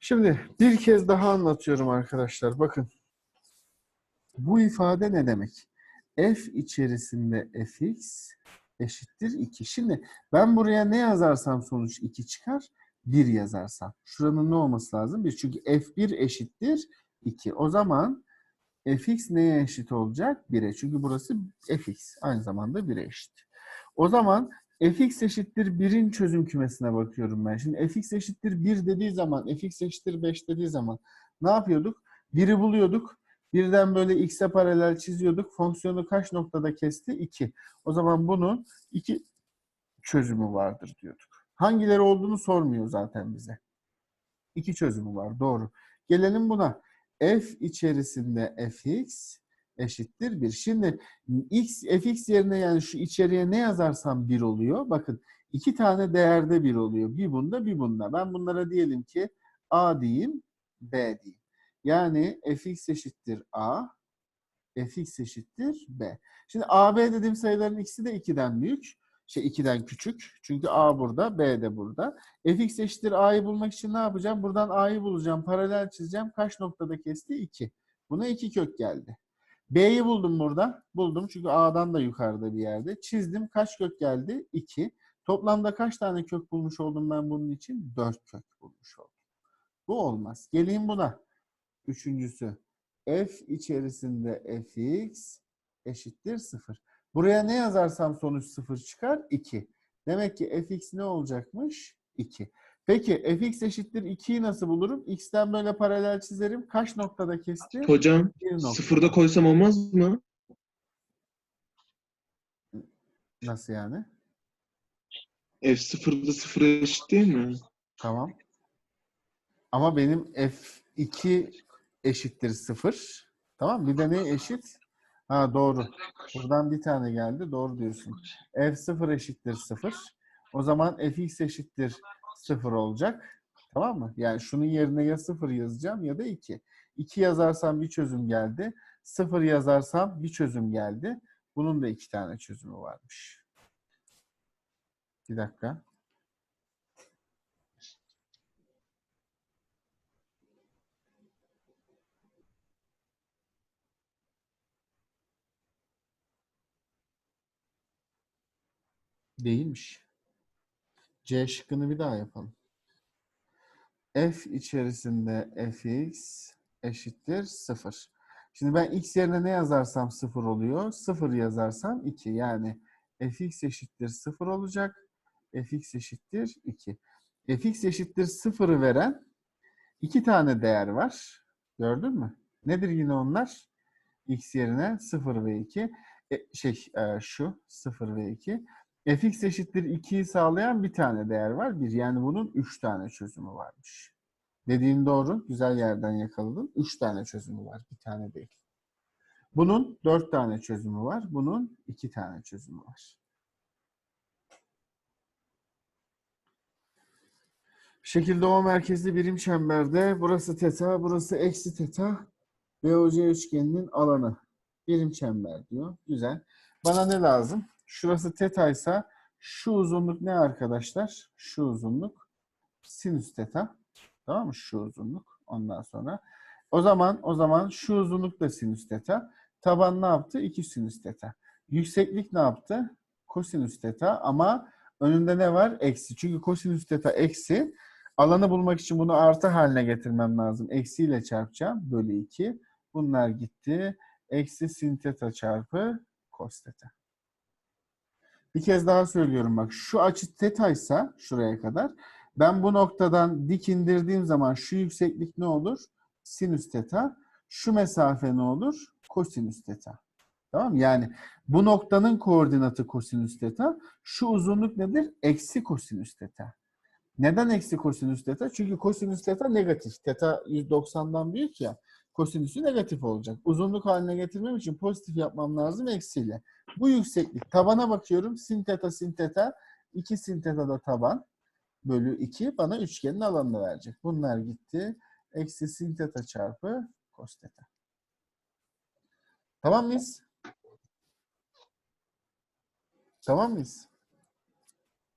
Şimdi bir kez daha anlatıyorum arkadaşlar. Bakın. Bu ifade ne demek? F içerisinde fx eşittir 2. Şimdi ben buraya ne yazarsam sonuç 2 çıkar. 1 yazarsam. Şuranın ne olması lazım? 1. Çünkü f1 eşittir 2. O zaman fx neye eşit olacak? 1'e. Çünkü burası fx. Aynı zamanda 1'e eşit. O zaman fx eşittir 1'in çözüm kümesine bakıyorum ben. Şimdi fx eşittir 1 dediği zaman, fx eşittir 5 dediği zaman ne yapıyorduk? 1'i buluyorduk. Birden böyle x'e paralel çiziyorduk. Fonksiyonu kaç noktada kesti? 2. O zaman bunun iki çözümü vardır diyorduk. Hangileri olduğunu sormuyor zaten bize. İki çözümü var. Doğru. Gelelim buna. f içerisinde fx eşittir 1. Şimdi x fx yerine yani şu içeriye ne yazarsam 1 oluyor. Bakın iki tane değerde 1 oluyor. Bir bunda bir bunda. Ben bunlara diyelim ki a diyeyim b diyeyim. Yani fx eşittir a fx eşittir b. Şimdi a b dediğim sayıların ikisi de 2'den büyük. Şey 2'den küçük. Çünkü a burada, b de burada. fx eşittir a'yı bulmak için ne yapacağım? Buradan a'yı bulacağım. Paralel çizeceğim. Kaç noktada kesti? 2. Buna 2 kök geldi. B'yi buldum burada. Buldum çünkü A'dan da yukarıda bir yerde. Çizdim. Kaç kök geldi? 2. Toplamda kaç tane kök bulmuş oldum ben bunun için? 4 kök bulmuş oldum. Bu olmaz. Geleyim buna. Üçüncüsü. F içerisinde fx eşittir 0. Buraya ne yazarsam sonuç 0 çıkar? 2. Demek ki fx ne olacakmış? 2. Peki fx eşittir 2'yi nasıl bulurum? X'ten böyle paralel çizerim. Kaç noktada kesti? Hocam nokta. sıfırda koysam olmaz mı? Nasıl yani? F sıfırda sıfıra eşit değil mi? Tamam. Ama benim F2 eşittir 0. Tamam Bir de ne eşit? Ha doğru. Buradan bir tane geldi. Doğru diyorsun. F0 eşittir 0. O zaman Fx eşittir 0 olacak. Tamam mı? Yani şunun yerine ya 0 yazacağım ya da 2. 2 yazarsam bir çözüm geldi. 0 yazarsam bir çözüm geldi. Bunun da iki tane çözümü varmış. Bir dakika. Değilmiş. C şıkkını bir daha yapalım. F içerisinde fx eşittir 0. Şimdi ben x yerine ne yazarsam 0 oluyor. 0 yazarsam 2. Yani fx eşittir 0 olacak. fx eşittir 2. fx eşittir 0'ı veren iki tane değer var. Gördün mü? Nedir yine onlar? x yerine 0 ve 2. E, şey e, şu 0 ve 2. fx eşittir 2'yi sağlayan bir tane değer var. Bir yani bunun 3 tane çözümü varmış. Dediğin doğru. Güzel yerden yakaladın. 3 tane çözümü var. Bir tane değil. Bunun 4 tane çözümü var. Bunun 2 tane çözümü var. Şekilde o merkezli birim çemberde burası teta, burası eksi teta. BOC üçgeninin alanı. Birim çember diyor. Güzel. Bana ne lazım? Şurası teta ise şu uzunluk ne arkadaşlar? Şu uzunluk sinüs teta. Tamam mı? Şu uzunluk. Ondan sonra. O zaman o zaman şu uzunluk da sinüs teta. Taban ne yaptı? 2 sinüs teta. Yükseklik ne yaptı? Kosinüs teta ama önünde ne var? Eksi. Çünkü kosinüs teta eksi. Alanı bulmak için bunu artı haline getirmem lazım. Eksiyle çarpacağım. Bölü 2. Bunlar gitti. Eksi sin teta çarpı kos teta. Bir kez daha söylüyorum bak. Şu açı teta ise şuraya kadar. Ben bu noktadan dik indirdiğim zaman şu yükseklik ne olur? Sinüs teta. Şu mesafe ne olur? Kosinüs teta. Tamam mı? Yani bu noktanın koordinatı kosinüs teta. Şu uzunluk nedir? Eksi kosinüs teta. Neden eksi kosinüs teta? Çünkü kosinüs teta negatif. Teta 190'dan büyük ya. Kosinüsü negatif olacak. Uzunluk haline getirmem için pozitif yapmam lazım eksiyle. Bu yükseklik. Tabana bakıyorum. Sin teta sin teta. 2 sin teta da taban. Bölü 2 bana üçgenin alanını verecek. Bunlar gitti. Eksi sin teta çarpı kos teta. Tamam mıyız? Tamam mıyız?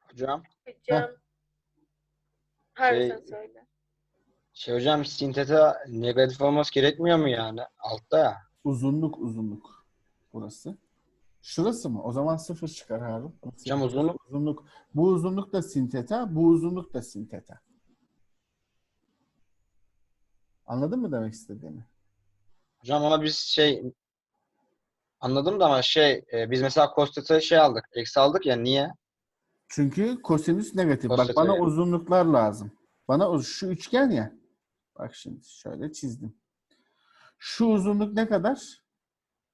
Hocam Hocam. Harbi Şey- söyle. Şey hocam sin theta negatif olması gerekmiyor mu yani? Altta ya. Uzunluk uzunluk. Burası. Şurası mı? O zaman sıfır çıkar Harun. Hocam uzunluk uzunluk. Bu uzunluk da sin theta, bu uzunluk da sin theta. Anladın mı demek istediğimi? hocam ama biz şey anladım da ama şey e, biz mesela cos şey aldık. Eksi aldık ya niye? Çünkü kosinüs negatif. Bak Kosinüs bana negatif. uzunluklar lazım. Bana şu üçgen ya. Bak şimdi şöyle çizdim. Şu uzunluk ne kadar?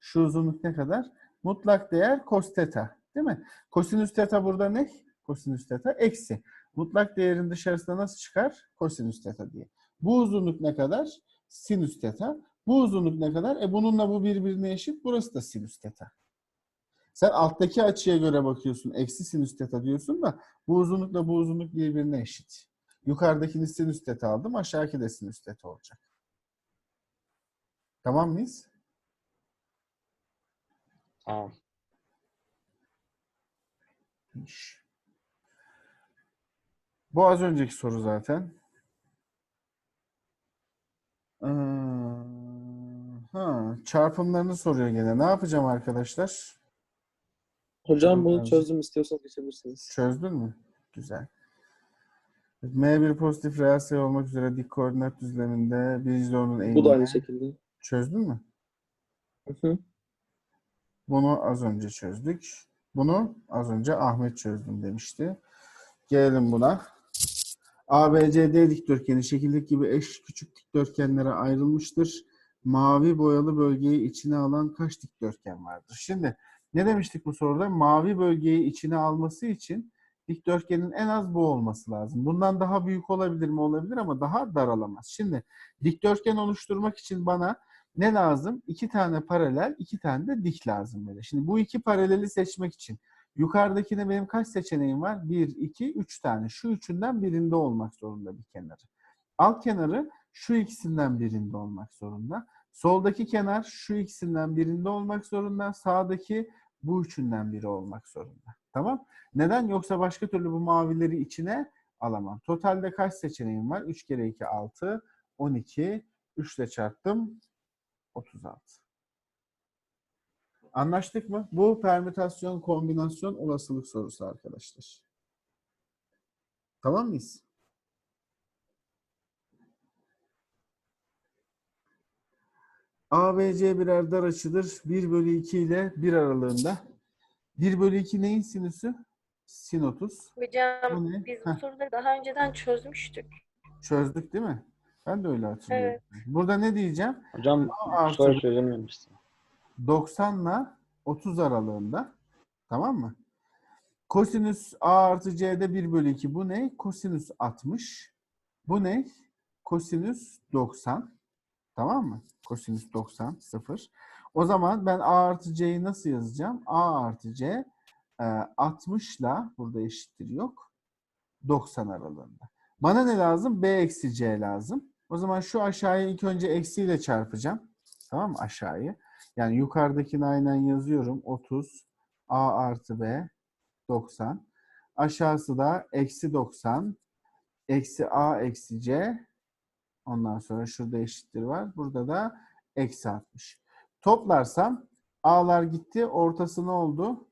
Şu uzunluk ne kadar? Mutlak değer cos theta. Değil mi? Kosinüs theta burada ne? Kosinüs theta eksi. Mutlak değerin dışarısına nasıl çıkar? Kosinüs theta diye. Bu uzunluk ne kadar? Sinüs theta. Bu uzunluk ne kadar? E bununla bu birbirine eşit. Burası da sinüs theta. Sen alttaki açıya göre bakıyorsun. Eksi sinüs theta diyorsun da bu uzunlukla bu uzunluk birbirine eşit. Yukarıdakini sinüs theta aldım. Aşağıdaki de sinüs theta olacak. Tamam mıyız? Tamam. Bu az önceki soru zaten. Ee, ha, çarpımlarını soruyor gene. Ne yapacağım arkadaşlar? Hocam bunu çözdüm istiyorsanız geçebilirsiniz. Çözdün mü? Güzel. M1 pozitif reel sayı olmak üzere dik koordinat düzleminde bir zorunun eğimine Bu da aynı şekilde. çözdün mü? Hı hı. Bunu az önce çözdük. Bunu az önce Ahmet çözdüm demişti. Gelelim buna. ABCD dikdörtgeni şekildeki gibi eş küçük dikdörtgenlere ayrılmıştır. Mavi boyalı bölgeyi içine alan kaç dikdörtgen vardır? Şimdi ne demiştik bu soruda? Mavi bölgeyi içine alması için dikdörtgenin en az bu olması lazım. Bundan daha büyük olabilir mi? Olabilir ama daha daralamaz. Şimdi dikdörtgen oluşturmak için bana ne lazım? İki tane paralel, iki tane de dik lazım böyle. Şimdi bu iki paraleli seçmek için yukarıdakine benim kaç seçeneğim var? Bir, iki, üç tane. Şu üçünden birinde olmak zorunda bir kenarı. Alt kenarı şu ikisinden birinde olmak zorunda. Soldaki kenar şu ikisinden birinde olmak zorunda. Sağdaki bu üçünden biri olmak zorunda. Tamam? Neden? Yoksa başka türlü bu mavileri içine alamam. Totalde kaç seçeneğim var? 3 kere 2, 6, 12. 3 ile çarptım. 36. Anlaştık mı? Bu permütasyon kombinasyon olasılık sorusu arkadaşlar. Tamam mıyız? ABC birer dar açıdır. 1 bölü 2 ile 1 aralığında. 1 bölü 2 neyin sinüsü? Sin 30. Hocam Bu ne? biz bu soruları daha önceden çözmüştük. Çözdük değil mi? Ben de öyle hatırlıyorum. Evet. Burada ne diyeceğim? Hocam artı soru çözememiştim. 90 ile 30 aralığında. Tamam mı? Kosinüs A artı C'de 1 bölü 2. Bu ne? Kosinüs 60. Bu ne? Kosinüs 90. Tamam mı? Kosinüs 90. 0. O zaman ben A artı C'yi nasıl yazacağım? A artı C e, 60 ile burada eşittir yok. 90 aralığında. Bana ne lazım? B eksi C lazım. O zaman şu aşağıyı ilk önce eksiyle çarpacağım. Tamam mı? Aşağıyı. Yani yukarıdakini aynen yazıyorum. 30 A artı B 90. Aşağısı da eksi 90 eksi A eksi C ondan sonra şurada eşittir var. Burada da eksi 60. Toplarsam A'lar gitti. Ortası ne oldu?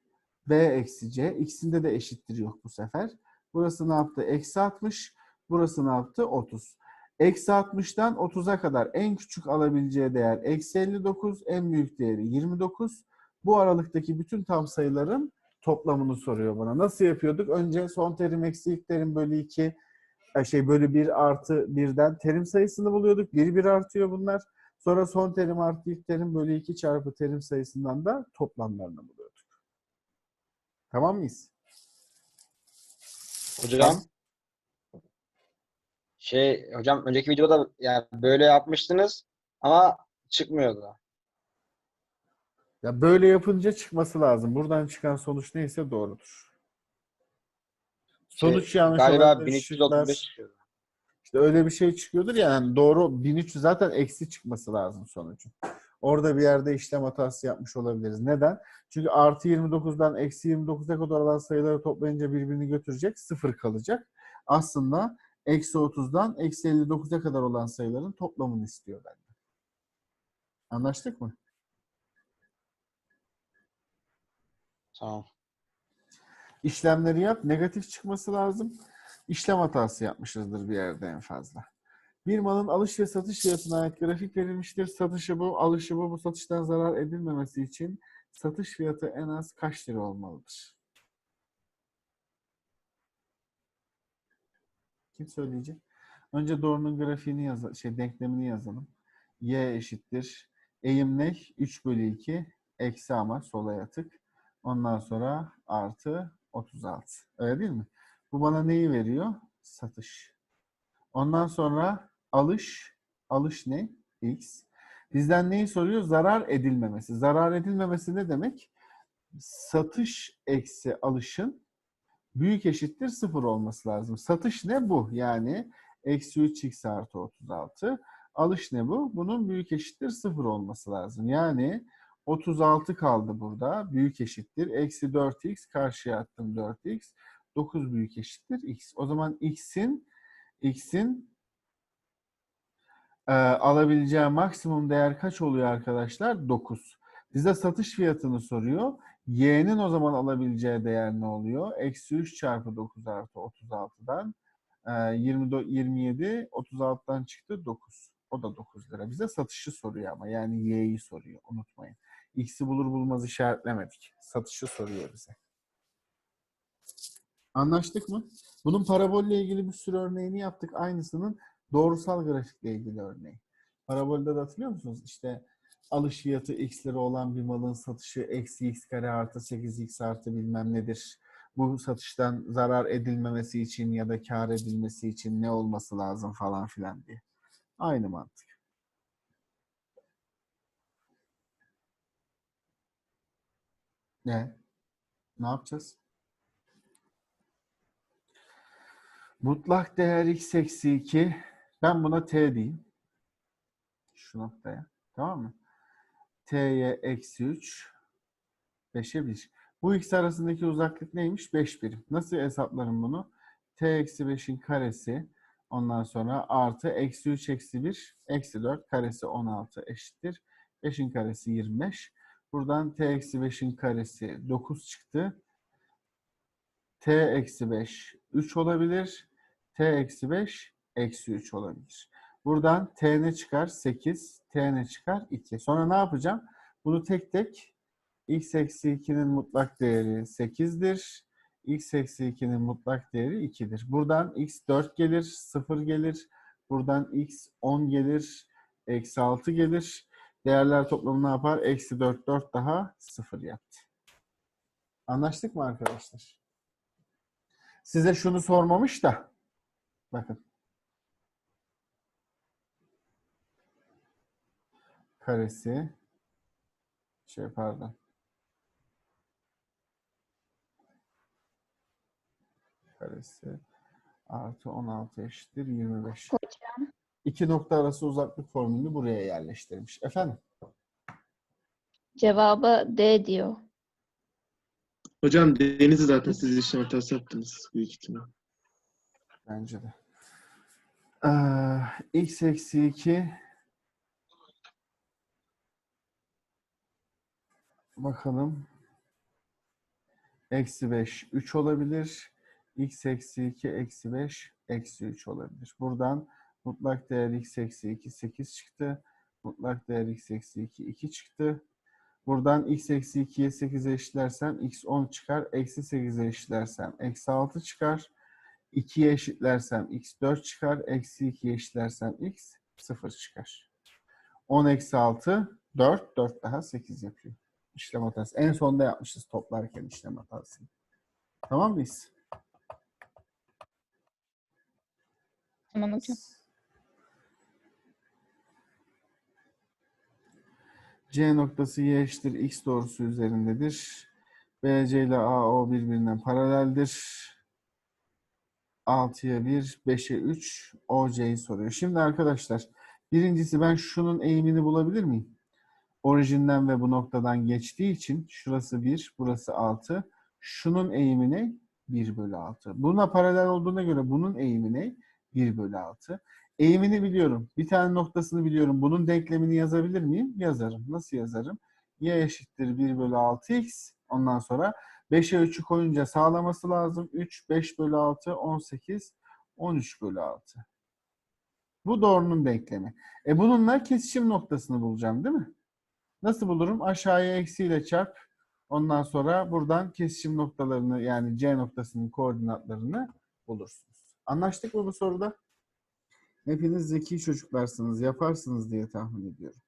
B eksi C. İkisinde de eşittir yok bu sefer. Burası ne yaptı? Eksi 60. Burası ne yaptı? 30. Eksi 60'tan 30'a kadar en küçük alabileceği değer eksi 59, en büyük değeri 29. Bu aralıktaki bütün tam sayıların toplamını soruyor bana. Nasıl yapıyorduk? Önce son terim eksi ilk terim bölü 2, e, şey bölü 1 artı 1'den terim sayısını buluyorduk. 1 1 artıyor bunlar. Sonra son terim artı ilk terim bölü 2 çarpı terim sayısından da toplamlarını buluyorduk. Tamam mıyız? Hocam şey hocam önceki videoda yani böyle yapmıştınız ama çıkmıyordu. Ya böyle yapınca çıkması lazım. Buradan çıkan sonuç neyse doğrudur. Şey, Sonuç yanlış Galiba olabilir, 1335 şıklar- çıkıyordu. İşte öyle bir şey çıkıyordur ya yani doğru 1300 zaten eksi çıkması lazım sonucun. Orada bir yerde işlem hatası yapmış olabiliriz. Neden? Çünkü artı 29'dan eksi 29'a kadar olan sayıları toplayınca birbirini götürecek. Sıfır kalacak. Aslında Eksi 30'dan eksi 59'a kadar olan sayıların toplamını istiyor benden. Anlaştık mı? Tamam. İşlemleri yap. Negatif çıkması lazım. İşlem hatası yapmışızdır bir yerde en fazla. Bir malın alış ve satış fiyatına ait grafik verilmiştir. Satışı bu, alışı bu. Bu satıştan zarar edilmemesi için satış fiyatı en az kaç lira olmalıdır? Kim söyleyecek? Önce doğrunun grafiğini yaz şey denklemini yazalım. Y eşittir. Eğim ne? 3 bölü 2. Eksi ama sola yatık. Ondan sonra artı 36. Öyle değil mi? Bu bana neyi veriyor? Satış. Ondan sonra alış. Alış ne? X. Bizden neyi soruyor? Zarar edilmemesi. Zarar edilmemesi ne demek? Satış eksi alışın büyük eşittir sıfır olması lazım. Satış ne bu? Yani eksi 3x artı 36. Alış ne bu? Bunun büyük eşittir sıfır olması lazım. Yani 36 kaldı burada. Büyük eşittir. Eksi 4x karşıya attım 4x. 9 büyük eşittir x. O zaman x'in x'in e, alabileceği maksimum değer kaç oluyor arkadaşlar? 9. Bize satış fiyatını soruyor. Y'nin o zaman alabileceği değer ne oluyor? Eksi 3 çarpı 9 artı 36'dan e, 24, 27, 36'dan çıktı 9. O da 9 lira. Bize satışı soruyor ama yani Y'yi soruyor. Unutmayın. X'i bulur bulmaz işaretlemedik. Satışı soruyor bize. Anlaştık mı? Bunun parabolle ilgili bir sürü örneğini yaptık. Aynısının doğrusal grafikle ilgili örneği. Parabolde de hatırlıyor musunuz? İşte alış fiyatı x lira olan bir malın satışı eksi x kare artı 8x artı bilmem nedir. Bu satıştan zarar edilmemesi için ya da kar edilmesi için ne olması lazım falan filan diye. Aynı mantık. Ne? Ne yapacağız? Mutlak değer x eksi 2. Ben buna t diyeyim. Şu noktaya. Tamam mı? T'ye eksi 3. 5'e 1. Bu x arasındaki uzaklık neymiş? 5 birim. Nasıl hesaplarım bunu? t eksi 5'in karesi. Ondan sonra artı eksi 3 eksi 1. Eksi 4 karesi 16 eşittir. 5'in karesi 25. Buradan t eksi 5'in karesi 9 çıktı. t eksi 5 3 olabilir. t eksi 5 eksi 3 olabilir. Buradan t ne çıkar? 8. t ne çıkar? 2. Sonra ne yapacağım? Bunu tek tek x eksi 2'nin mutlak değeri 8'dir. x eksi 2'nin mutlak değeri 2'dir. Buradan x 4 gelir, 0 gelir. Buradan x 10 gelir, eksi 6 gelir. Değerler toplamı ne yapar? Eksi 4, 4 daha 0 yaptı. Anlaştık mı arkadaşlar? Size şunu sormamış da. Bakın. Karesi. Şey pardon. Karesi. Artı 16 eşittir 25. Hocam. İki nokta arası uzaklık formülünü buraya yerleştirmiş. Efendim? Cevabı D diyor. Hocam Deniz'i zaten siz işlem hatası yaptınız büyük ihtimal. Bence de. Ee, x eksi 2 bakalım. Eksi 5 3 olabilir. x eksi 2 eksi 5 eksi 3 olabilir. Buradan mutlak değer x eksi 2 8 çıktı. Mutlak değer x eksi 2 2 çıktı. Buradan x eksi 2'ye 8'e eşitlersem x 10 çıkar. Eksi 8'e eşitlersem eksi 6 çıkar. 2'ye eşitlersem x 4 çıkar. Eksi 2'ye eşitlersem x 0 çıkar. 10 eksi 6 4. 4 daha 8 yapıyor. İşlem hatası. En sonda yapmışız toplarken işlem hatasını. Tamam mıyız? Tamam hocam. C noktası y eşittir x doğrusu üzerindedir. BC ile AO birbirine paraleldir. 6'ya 1, 5'e 3 OC'yi soruyor. Şimdi arkadaşlar birincisi ben şunun eğimini bulabilir miyim? Orijinden ve bu noktadan geçtiği için şurası 1, burası 6. Şunun eğimi ne? 1 bölü 6. Buna paralel olduğuna göre bunun eğimi ne? 1 bölü 6. Eğimini biliyorum. Bir tane noktasını biliyorum. Bunun denklemini yazabilir miyim? Yazarım. Nasıl yazarım? y eşittir 1 bölü 6x. Ondan sonra 5'e 3'ü koyunca sağlaması lazım. 3, 5 bölü 6, 18, 13 bölü 6. Bu doğrunun denklemi. E bununla kesişim noktasını bulacağım değil mi? Nasıl bulurum? Aşağıya eksiyle çarp. Ondan sonra buradan kesişim noktalarını yani C noktasının koordinatlarını bulursunuz. Anlaştık mı bu soruda? Hepiniz zeki çocuklarsınız, yaparsınız diye tahmin ediyorum.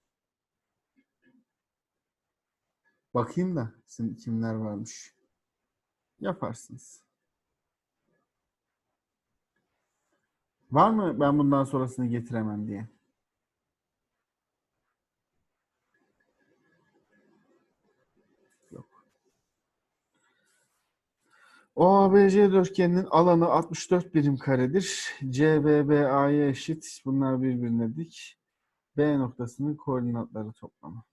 Bakayım da sizin kimler varmış. Yaparsınız. Var mı ben bundan sonrasını getiremem diye? Yok. OABC dörtgeninin alanı 64 birim karedir. CBBA'ya eşit. Bunlar birbirine dik. B noktasının koordinatları toplamı.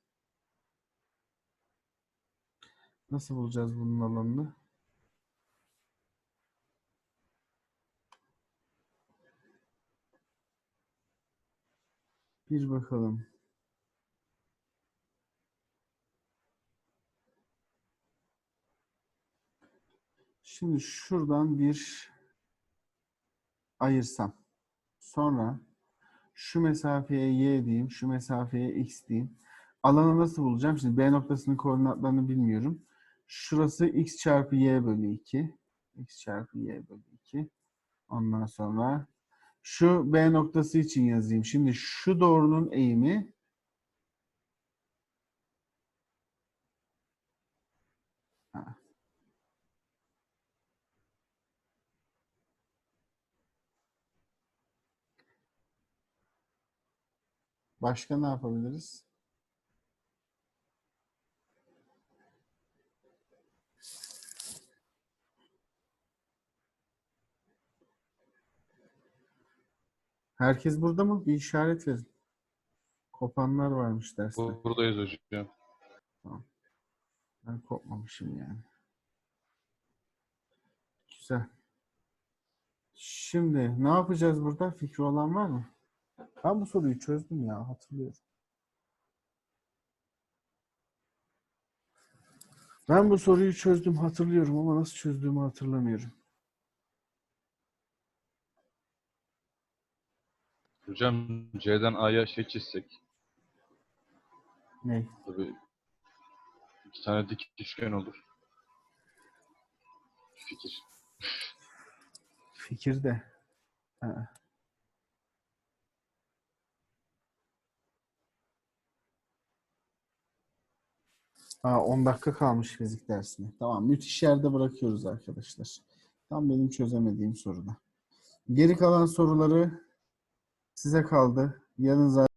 Nasıl bulacağız bunun alanını? Bir bakalım. Şimdi şuradan bir ayırsam. Sonra şu mesafeye y diyeyim, şu mesafeye x diyeyim. Alanı nasıl bulacağım? Şimdi B noktasının koordinatlarını bilmiyorum. Şurası x çarpı y bölü 2. x çarpı y bölü 2. Ondan sonra şu B noktası için yazayım. Şimdi şu doğrunun eğimi Başka ne yapabiliriz? Herkes burada mı? Bir işaret verin. Kopanlar varmış derste. Buradayız hocam. Ben kopmamışım yani. Güzel. Şimdi ne yapacağız burada? Fikri olan var mı? Ben bu soruyu çözdüm ya hatırlıyorum. Ben bu soruyu çözdüm hatırlıyorum ama nasıl çözdüğümü hatırlamıyorum. Hocam C'den A'ya şey çizsek. Ne? Tabii iki tane dik üçgen olur. Fikir. Fikir de. Ha. Ha, 10 dakika kalmış fizik dersine. Tamam, müthiş yerde bırakıyoruz arkadaşlar. Tam benim çözemediğim soruda. Geri kalan soruları size kaldı. Yarın zaten